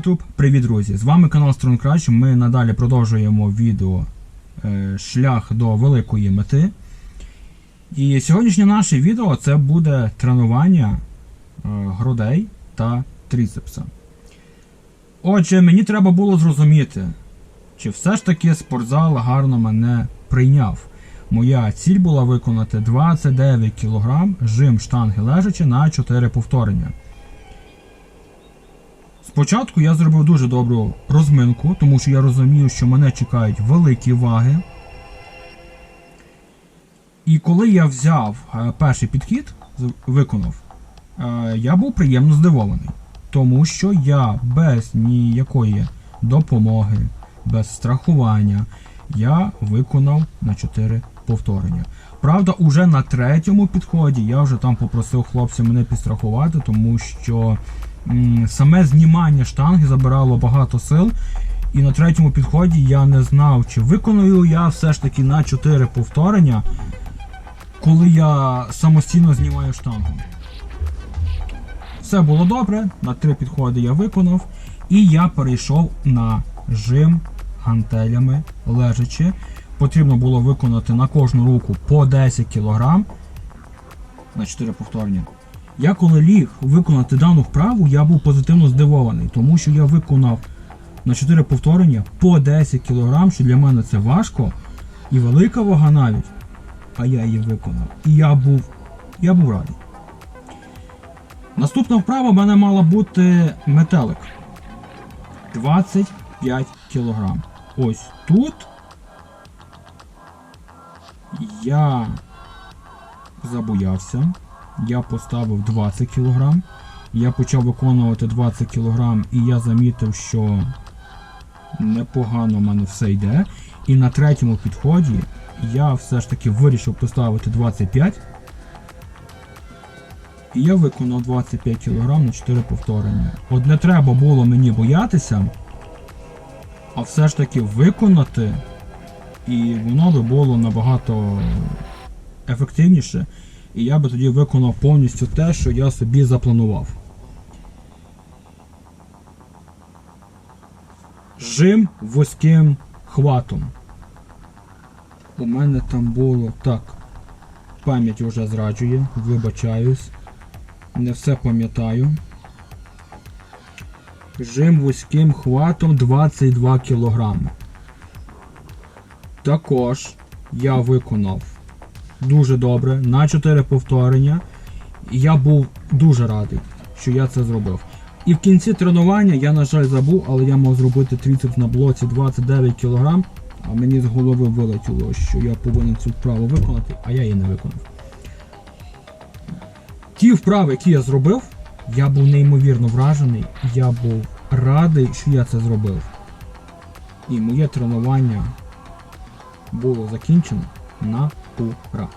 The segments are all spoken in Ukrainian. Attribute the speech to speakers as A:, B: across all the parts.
A: YouTube, привіт, друзі! З вами канал Стронкрач. Ми надалі продовжуємо відео е, Шлях до великої мети. І сьогоднішнє наше відео це буде тренування е, грудей та тріцепса. Отже, мені треба було зрозуміти, чи все ж таки спортзал гарно мене прийняв. Моя ціль була виконати 29 кг жим штанги лежачи на 4 повторення. Спочатку я зробив дуже добру розминку, тому що я розумію, що мене чекають великі ваги. І коли я взяв е, перший підхід, виконав, е, я був приємно здивований, тому що я без ніякої допомоги, без страхування, я виконав на 4 повторення. Правда, уже на третьому підході я вже там попросив хлопця мене підстрахувати, тому що м, саме знімання штанги забирало багато сил. І на третьому підході я не знав, чи виконую я все ж таки на 4 повторення, коли я самостійно знімаю штангу. Все було добре, на 3 підходи я виконав, і я перейшов на жим гантелями лежачи. Потрібно було виконати на кожну руку по 10 кг на 4 повторення. Я коли ліг виконати дану вправу, я був позитивно здивований, тому що я виконав на 4 повторення по 10 кг, що для мене це важко і велика вага навіть. А я її виконав. І я був, я був радий. Наступна вправа в мене мала бути метелик. 25 кг. Ось тут я забоявся. Я поставив 20 кг. Я почав виконувати 20 кг і я замітив, що непогано в мене все йде. І на третьому підході я все ж таки вирішив поставити 25. І я виконав 25 кг на 4 повторення. От не треба було мені боятися, а все ж таки виконати, і воно би було набагато ефективніше. І я би тоді виконав повністю те, що я собі запланував. Жим вузьким хватом. У мене там було так. Пам'ять вже зраджує, вибачаюсь. Не все пам'ятаю. Жим вузьким хватом 22 кг. Також я виконав дуже добре на 4 повторення. Я був дуже радий, що я це зробив. І в кінці тренування я, на жаль, забув, але я мав зробити трицепс на блоці 29 кг, а мені з голови вилетіло, що я повинен цю вправу виконати, а я її не виконав. Ті вправи, які я зробив, я був неймовірно вражений, я був радий, що я це зробив. І моє тренування було закінчено на ура.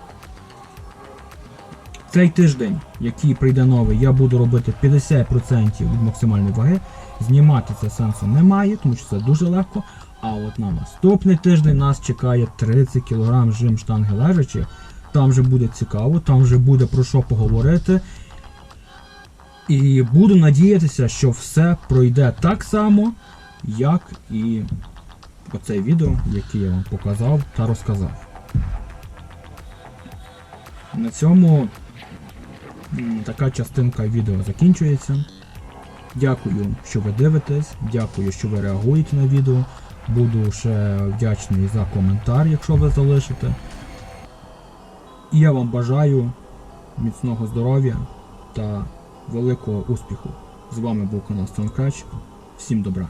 A: Цей тиждень, який прийде новий, я буду робити 50% від максимальної ваги. Знімати це сенсу немає, тому що це дуже легко. А от на наступний тиждень нас чекає 30 кг жим штанги лежачі. Там вже буде цікаво, там вже буде про що поговорити. І буду надіятися, що все пройде так само, як і оце відео, яке я вам показав та розказав. На цьому така частинка відео закінчується. Дякую, що ви дивитесь, дякую, що ви реагуєте на відео. Буду ще вдячний за коментар, якщо ви залишите. І я вам бажаю міцного здоров'я та великого успіху. З вами був канал Стронкач. Всім добра!